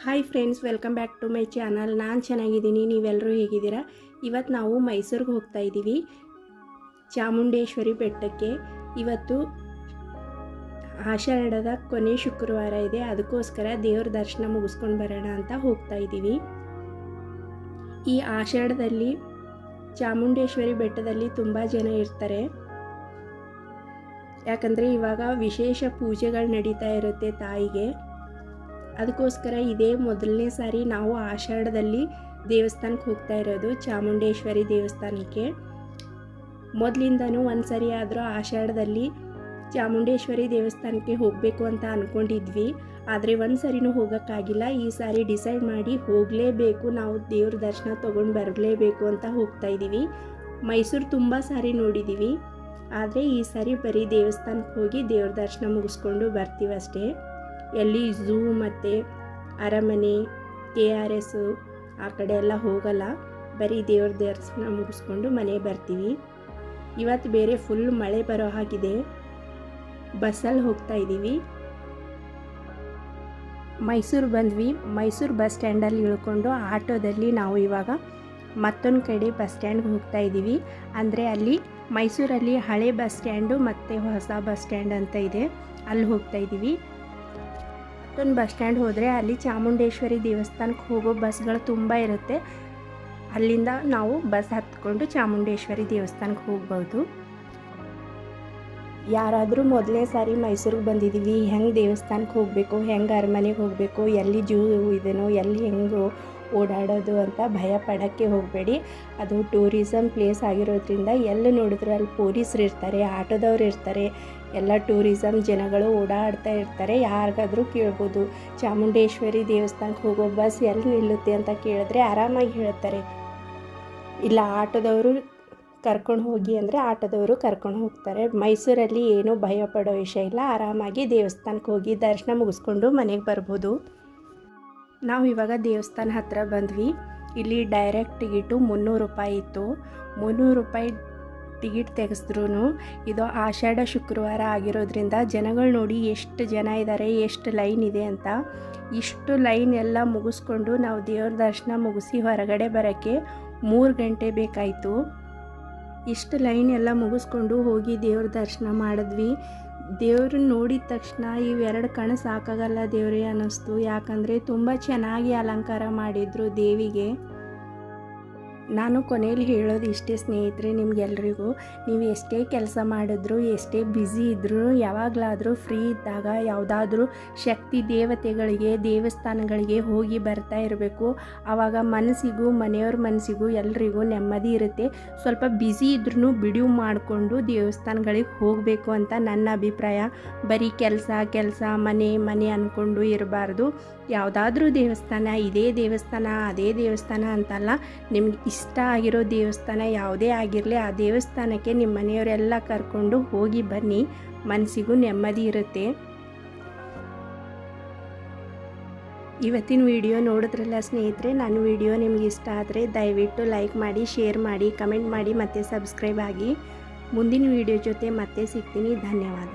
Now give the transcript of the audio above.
Hi friends welcome back to my channel ನಾನು ಚೆನ್ನಾಗಿದ್ದೀನಿ ನೀವೆಲ್ಲರೂ ಹೇಗಿದ್ದೀರಾ? ಇವತ್ತು ನಾವು ಮೈಸೂರಿಗೆ ಹೋಗ್ತಾ ಇದ್ದೀವಿ ಚಾಮುಂಡೇಶ್ವರಿ ಬೆಟ್ಟಕ್ಕೆ. ಇವತ್ತು ಆಷಾಢದ ಕೊನೆ ಶುಕ್ರವಾರ ಇದೆ. ಅದಕ್ಕೋಸ್ಕರ ದೇವ್ರ ದರ್ಶನ ಮುಗಿಸ್ಕೊಂಡು ಬರೋಣ ಅಂತ ಹೋಗ್ತಾ ಇದ್ದೀವಿ ಈ ಆಷಾಢದಲ್ಲಿ ಚಾಮುಂಡೇಶ್ವರಿ ಬೆಟ್ಟದಲ್ಲಿ ತುಂಬ ಜನ ಇರ್ತಾರೆ. ಯಾಕಂದರೆ ಇವಾಗ ವಿಶೇಷ ಪೂಜೆಗಳು ನಡೀತಾ ಇರುತ್ತೆ ತಾಯಿಗೆ. ಅದಕ್ಕೋಸ್ಕರ ಇದೇ ಮೊದಲನೇ ಸಾರಿ ನಾವು ಆಷಾಢದಲ್ಲಿ ದೇವಸ್ಥಾನಕ್ಕೆ ಹೋಗ್ತಾ ಇರೋದು, ಚಾಮುಂಡೇಶ್ವರಿ ದೇವಸ್ಥಾನಕ್ಕೆ. ಮೊದಲಿಂದನೂ ಒಂದು ಸರಿ ಆದರೂ ಆಷಾಢದಲ್ಲಿ ಚಾಮುಂಡೇಶ್ವರಿ ದೇವಸ್ಥಾನಕ್ಕೆ ಹೋಗಬೇಕು ಅಂತ ಅಂದ್ಕೊಂಡಿದ್ವಿ ಆದರೆ ಒಂದು ಸರಿನೂ ಹೋಗೋಕ್ಕಾಗಿಲ್ಲ. ಈ ಸಾರಿ ಡಿಸೈಡ್ ಮಾಡಿ ಹೋಗಲೇಬೇಕು. ನಾವು ದೇವ್ರ ದರ್ಶನ ತೊಗೊಂಡು ಬರಲೇಬೇಕು ಅಂತ ಹೋಗ್ತಾ ಇದ್ದೀವಿ ಮೈಸೂರು ತುಂಬ ಸಾರಿ ನೋಡಿದ್ದೀವಿ ಆದರೆ ಈ ಸಾರಿ ಬರೀ ದೇವಸ್ಥಾನಕ್ಕೆ ಹೋಗಿ ದೇವ್ರ ದರ್ಶನ ಮುಗಿಸ್ಕೊಂಡು ಬರ್ತೀವಷ್ಟೇ. ಎಲ್ಲಿ ಝೂ ಮತ್ತು ಅರಮನೆ, ಕೆ ಆರ್ ಎಸ್ಸು ಆ ಕಡೆ ಎಲ್ಲ ಹೋಗಲ್ಲ. ಬರೀ ದೇವ್ರ ದರ್ಶನ ಮುಗಿಸ್ಕೊಂಡು ಮನೆ ಬರ್ತೀವಿ. ಇವತ್ತು ಬೇರೆ ಫುಲ್ ಮಳೆ ಬರೋ ಹಾಗಿದೆ. ಬಸ್ಸಲ್ಲಿ ಹೋಗ್ತಾ ಇದ್ದೀವಿ. ಮೈಸೂರು ಬಂದ್ವಿ. ಮೈಸೂರು ಬಸ್ ಸ್ಟ್ಯಾಂಡಲ್ಲಿ ಇಳ್ಕೊಂಡು ಆಟೋದಲ್ಲಿ ನಾವು ಇವಾಗ ಮತ್ತೊಂದು ಕಡೆ ಬಸ್ ಸ್ಟ್ಯಾಂಡ್ಗೆ ಹೋಗ್ತಾ ಇದ್ದೀವಿ. ಅಂದರೆ ಅಲ್ಲಿ ಮೈಸೂರಲ್ಲಿ ಹಳೆ ಬಸ್ ಸ್ಟ್ಯಾಂಡು ಮತ್ತು ಹೊಸ ಬಸ್ ಸ್ಟ್ಯಾಂಡ್ ಅಂತ ಇದೆ. ಅಲ್ಲಿ ಹೋಗ್ತಾ ಇದ್ದೀವಿ. ಮತ್ತೊಂದು ಬಸ್ ಸ್ಟ್ಯಾಂಡ್ ಹೋದರೆ ಅಲ್ಲಿ ಚಾಮುಂಡೇಶ್ವರಿ ದೇವಸ್ಥಾನಕ್ಕೆ ಹೋಗೋ ಬಸ್ಗಳು ತುಂಬ ಇರುತ್ತೆ. ಅಲ್ಲಿಂದ ನಾವು ಬಸ್ ಹತ್ಕೊಂಡು ಚಾಮುಂಡೇಶ್ವರಿ ದೇವಸ್ಥಾನಕ್ಕೆ ಹೋಗ್ಬೋದು. ಯಾರಾದರೂ ಮೊದಲನೇ ಸಾರಿ ಮೈಸೂರಿಗೆ ಬಂದಿದ್ದೀವಿ, ಹೆಂಗೆ ದೇವಸ್ಥಾನಕ್ಕೆ ಹೋಗಬೇಕು, ಹೆಂಗೆ ಅರಮನೆಗೆ ಹೋಗಬೇಕು, ಎಲ್ಲಿ ಜೂ ಇದೆನೋ, ಎಲ್ಲಿ ಹೆಂಗೆ ಓಡಾಡೋದು ಅಂತ ಭಯ ಪಡೋಕ್ಕೆ ಹೋಗಬೇಡಿ. ಅದು ಟೂರಿಸಮ್ ಪ್ಲೇಸ್ ಆಗಿರೋದ್ರಿಂದ ಎಲ್ಲಿ ನೋಡಿದ್ರು ಅಲ್ಲಿ ಪೊಲೀಸರು ಇರ್ತಾರೆ, ಆಟೋದವ್ರು ಇರ್ತಾರೆ, ಎಲ್ಲ ಟೂರಿಸಮ್ ಜನಗಳು ಓಡಾಡ್ತಾ ಇರ್ತಾರೆ, ಯಾರಿಗಾದರೂ ಕೇಳ್ಬೋದು. ಚಾಮುಂಡೇಶ್ವರಿ ದೇವಸ್ಥಾನಕ್ಕೆ ಹೋಗೋ ಬಸ್ ಎಲ್ಲಿ ನಿಲ್ಲುತ್ತೆ ಅಂತ ಕೇಳಿದ್ರೆ ಆರಾಮಾಗಿ ಹೇಳ್ತಾರೆ ಇಲ್ಲ, ಆಟೋದವರು ಕರ್ಕೊಂಡು ಹೋಗಿ ಅಂದರೆ ಆಟೋದವರು ಕರ್ಕೊಂಡು ಹೋಗ್ತಾರೆ. ಮೈಸೂರಲ್ಲಿ ಏನೂ ಭಯ ಪಡೋ ವಿಷಯ ಇಲ್ಲ. ಆರಾಮಾಗಿ ದೇವಸ್ಥಾನಕ್ಕೆ ಹೋಗಿ ದರ್ಶನ ಮುಗಿಸ್ಕೊಂಡು ಮನೆಗೆ ಬರ್ಬೋದು. ನಾವು ಇವಾಗ ದೇವಸ್ಥಾನ ಹತ್ರ ಬಂದ್ವಿ. ಇಲ್ಲಿ ಡೈರೆಕ್ಟ್ ಟಿಕೆಟು ಮುನ್ನೂರು ರೂಪಾಯಿ ಇತ್ತು. ಮುನ್ನೂರು ರೂಪಾಯಿ ಟಿಕೆಟ್ ತೆಗೆಸಿದ್ರು ಇದು ಆಷಾಢ ಶುಕ್ರವಾರ ಆಗಿರೋದ್ರಿಂದ ಜನಗಳು ನೋಡಿ ಎಷ್ಟು ಜನ ಇದ್ದಾರೆ ಎಷ್ಟು ಲೈನ್ ಇದೆ ಅಂತ. ಇಷ್ಟು ಲೈನ್ ಎಲ್ಲ ಮುಗಿಸ್ಕೊಂಡು ನಾವು ದೇವ್ರ ದರ್ಶನ ಮುಗಿಸಿ ಹೊರಗಡೆ ಬರೋಕ್ಕೆ ಮೂರು ಗಂಟೆ ಬೇಕಾಯಿತು. ಇಷ್ಟು ಲೈನ್ ಎಲ್ಲ ಮುಗಿಸ್ಕೊಂಡು ಹೋಗಿ ದೇವ್ರ ದರ್ಶನ ಮಾಡಿದ್ವಿ. ದೇವ್ರನ್ನ ನೋಡಿದ ತಕ್ಷಣ ಇವೆರಡು ಕಣ್ಣು ಸಾಕಾಗಲ್ಲ ದೇವರೇ ಅನ್ನಿಸ್ತು. ಯಾಕಂದರೆ ತುಂಬ ಚೆನ್ನಾಗಿ ಅಲಂಕಾರ ಮಾಡಿದರು ದೇವಿಗೆ. ನಾನು ಕೊನೆಯಲ್ಲಿ ಹೇಳೋದು ಇಷ್ಟೇ ಸ್ನೇಹಿತರೆ, ನಿಮಗೆಲ್ರಿಗೂ. ನೀವು ಎಷ್ಟೇ ಕೆಲಸ ಮಾಡಿದ್ರು, ಎಷ್ಟೇ ಬ್ಯುಸಿ ಇದ್ರೂ, ಯಾವಾಗಲಾದರೂ ಫ್ರೀ ಇದ್ದಾಗ ಯಾವುದಾದ್ರೂ ಶಕ್ತಿ ದೇವತೆಗಳಿಗೆ, ದೇವಸ್ಥಾನಗಳಿಗೆ ಹೋಗಿ ಬರ್ತಾ ಇರಬೇಕು. ಆವಾಗ ಮನಸ್ಸಿಗೂ, ಮನೆಯವ್ರ ಮನಸ್ಸಿಗೂ ಎಲ್ರಿಗೂ ನೆಮ್ಮದಿ ಇರುತ್ತೆ. ಸ್ವಲ್ಪ ಬ್ಯುಸಿ ಇದ್ರೂ ಬಿಡಿವು ಮಾಡಿಕೊಂಡು ದೇವಸ್ಥಾನಗಳಿಗೆ ಹೋಗಬೇಕು ಅಂತ ನನ್ನ ಅಭಿಪ್ರಾಯ. ಬರೀ ಕೆಲಸ ಕೆಲಸ, ಮನೆ ಮನೆ ಅಂದ್ಕೊಂಡು ಇರಬಾರ್ದು. ಯಾವುದಾದ್ರೂ ದೇವಸ್ಥಾನ, ಇದೇ ದೇವಸ್ಥಾನ, ಅದೇ ದೇವಸ್ಥಾನ ಅಂತಲ್ಲ, ನಿಮ್ಗೆ ಇಷ್ಟ ಆಗಿರೋ ದೇವಸ್ಥಾನ ಯಾವುದೇ ಆಗಿರಲಿ, ಆ ದೇವಸ್ಥಾನಕ್ಕೆ ನಿಮ್ಮ ಮನೆಯವರೆಲ್ಲ ಕರ್ಕೊಂಡು ಹೋಗಿ ಬನ್ನಿ. ಮನಸ್ಸಿಗೂ ನೆಮ್ಮದಿ ಇರುತ್ತೆ. ಇವತ್ತಿನ ವಿಡಿಯೋ ನೋಡಿದ್ರಲ್ಲ ಸ್ನೇಹಿತರೆ ನನ್ನ ವಿಡಿಯೋ ನಿಮ್ಗೆ ಇಷ್ಟ ಆದರೆ ದಯವಿಟ್ಟು ಲೈಕ್ ಮಾಡಿ, ಶೇರ್ ಮಾಡಿ, ಕಮೆಂಟ್ ಮಾಡಿ ಮತ್ತು ಸಬ್ಸ್ಕ್ರೈಬ್ ಆಗಿ. ಮುಂದಿನ ವಿಡಿಯೋ ಜೊತೆ ಮತ್ತೆ ಸಿಗ್ತೀನಿ. ಧನ್ಯವಾದ